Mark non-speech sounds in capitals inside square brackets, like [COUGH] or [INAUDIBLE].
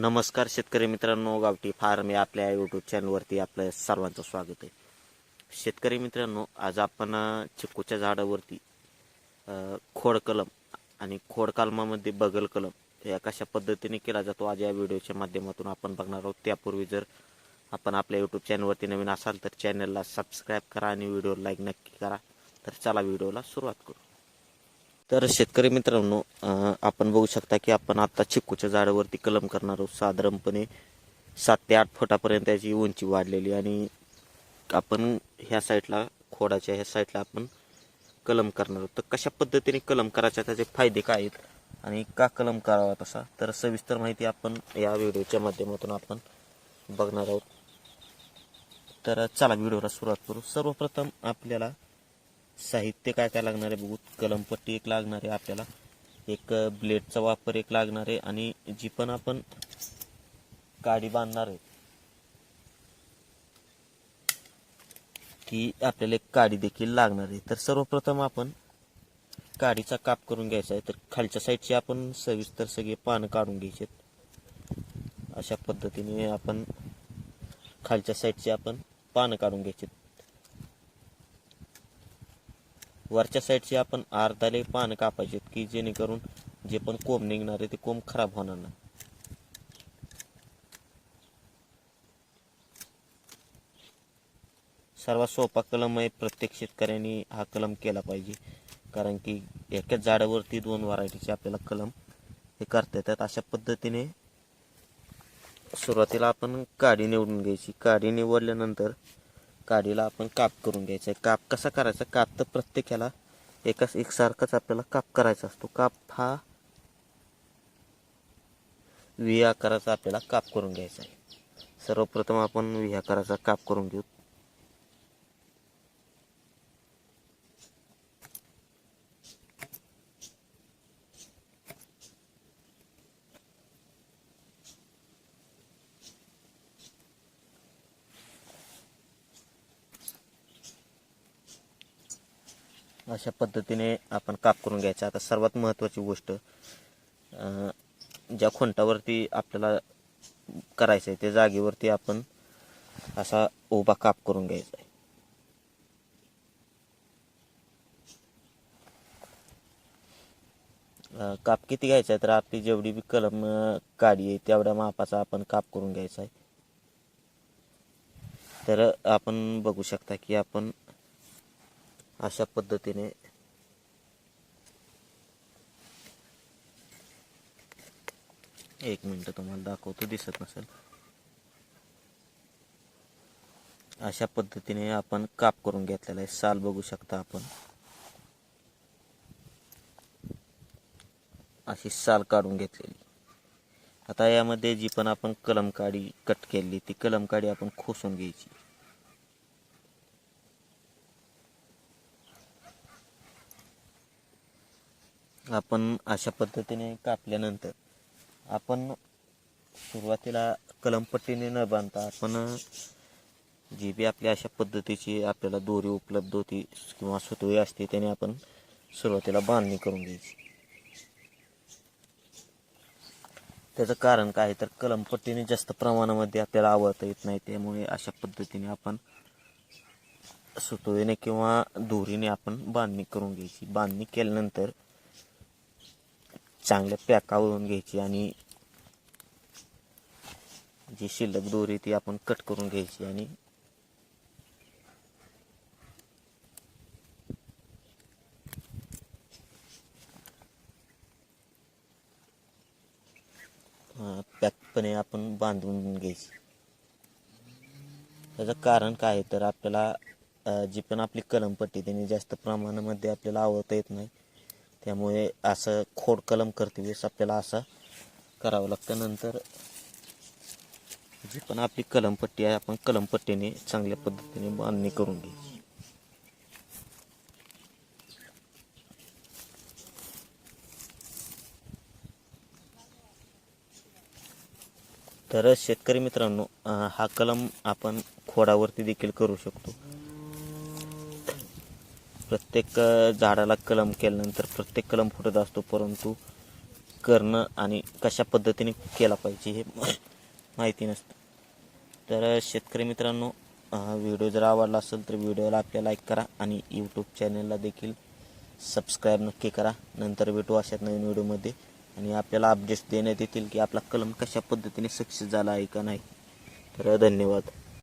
नमस्कार शेतकरी मित्रांनो गावठी फार्म या आपल्या यूट्यूब चॅनलवरती आपलं सर्वांचं स्वागत आहे. शेतकरी मित्रांनो आज आपण चिकूच्या झाडावरती खोड कलम आणि खोड कलमामध्ये बगल कलम या कशा पद्धतीने केला जातो आज या व्हिडिओच्या माध्यमातून आपण बघणार आहोत. त्यापूर्वी जर आपण आपल्या यूट्यूब चॅनलवरती नवीन असाल तर चॅनलला सबस्क्राईब करा आणि व्हिडिओ लाईक नक्की करा. तर चला व्हिडिओला सुरुवात करू. तर शेतकरी मित्रांनो आपण बघू शकता की आपण आता चिक्कूच्या झाडावरती कलम करणार आहोत. साधारणपणे सात ते आठ फुटापर्यंत त्याची उंची वाढलेली आणि आपण ह्या साईडला खोडाच्या ह्या साईडला आपण कलम करणार आहोत. तर कशा पद्धतीने कलम करायचा त्याचे फायदे काय आहेत आणि का कलम करावा तसा तर सविस्तर माहिती आपण या व्हिडिओच्या माध्यमातून आपण बघणार आहोत. तर चला व्हिडिओला सुरुवात करू. सर्वप्रथम आपल्याला साहित्य काय काय लागणार आहे बघू. कलमपट्टी एक लागणार आहे आपल्याला. एक ब्लेडचा वापर एक लागणार आहे आणि जी पण आपण काडी बांधणार आहे ती आपल्याला एक काडी देखील लागणार आहे. तर सर्वप्रथम आपण काडीचा काप करून घ्यायचा आहे. तर खालच्या साईडची आपण सविस्तर सगळे पानं काढून घ्यायचे अशा पद्धतीने आपण खालच्या साईडची आपण पानं काढून घ्यायचे वरच्या साईडची आपण अर्धाले पानं कापायचे की जेणेकरून जे पण कोंब निघणार आहे ते कोंब खराब होणार नाही. सर्वात सोपा कलम आहे प्रत्येक शेतकऱ्यांनी हा कलम केला पाहिजे. कारण की एकाच झाडावरती दोन व्हरायटीचे आपल्याला कलम हे करता येतात. अशा पद्धतीने सुरुवातीला आपण काडी निवडून घ्यायची. काडी निवडल्यानंतर काडीला आपण काप करून घ्यायचा आहे. काप कसा करायचा? काप तर प्रत्येकाला एकाच एकसारखाच आपल्याला काप करायचा असतो. काप हा व्ही आकाराचा आपल्याला काप करून घ्यायचा आहे. सर्वप्रथम आपण व्ही आकाराचा काप करून घेऊ. अशा पद्धतीने आपण काप करून घ्यायचा. आता सर्वात महत्त्वाची गोष्ट ज्या खुंटावरती आपल्याला करायचं आहे त्या जागेवरती आपण असा उभा काप करून घ्यायचा आहे. काप किती घ्यायचा आहे तर आपली जेवढी बी कलम काढी आहे तेवढ्या मापाचा आपण काप करून घ्यायचा आहे. तर आपण बघू शकता की आपण अशा पद्धतीने. एक मिनटं तुम्हाला दाखवतो दिसत नसेल. अशा पद्धतीने आपण काप करून घेतलेला आहे. साल बघू शकता आपण. अशी साल काढून घेतलेली. आता यामध्ये जी पण आपण कलम काडी कट केली ती कलम काडी आपण खोसून घ्यायची. आपण अशा पद्धतीने कापल्यानंतर आपण सुरुवातीला कलमपट्टीने न बांधता आपण जी बी आपल्या अशा पद्धतीची आपल्याला दोरी उपलब्ध होती किंवा सुतळी असते त्याने आपण सुरुवातीला बांधणी करून घ्यायची. त्याचं कारण काय? तर कलमपट्टीने जास्त प्रमाणामध्ये आपल्याला आवडता येत नाही त्यामुळे अशा पद्धतीने आपण सुतळीने किंवा दोरीने आपण बांधणी करून घ्यायची. बांधणी केल्यानंतर चांगल्या पॅकावरून घ्यायची आणि जी शिल्लक दोरी ती आपण कट करून घ्यायची आणि पॅकपणे आपण बांधून घ्यायची. त्याचं कारण काय आहे? तर आपल्याला जी पण आपली कलमपट्टी त्यांनी जास्त प्रमाणामध्ये आपल्याला आवडता येत नाही. त्यामुळे असं खोड कलम करते वेळेस आपल्याला असं करावं लागतं. नंतर जी पण आपली कलमपट्टी आहे आपण कलमपट्टीने चांगल्या पद्धतीने बांधणी करून घेऊ तर शेतकरी मित्रांनो हा कलम आपण खोडावरती देखील करू शकतो. प्रत्येक झाडाला कलम केल्यानंतर प्रत्येक कलम फुटत असतो परंतु करणं आणि कशा पद्धतीने केला पाहिजे हे [COUGHS] माहिती नसतं. तर शेतकरी मित्रांनो व्हिडिओ जर आवडला असेल तर व्हिडिओला आपल्या लाईक करा आणि यूट्यूब चॅनलला देखील सबस्क्राईब नक्की करा. नंतर भेटू अशात नवीन व्हिडिओमध्ये आणि आपल्याला अपडेट्स देण्यात येतील की आपला कलम कशा पद्धतीने सक्सेस झाला आहे का नाही. तर धन्यवाद.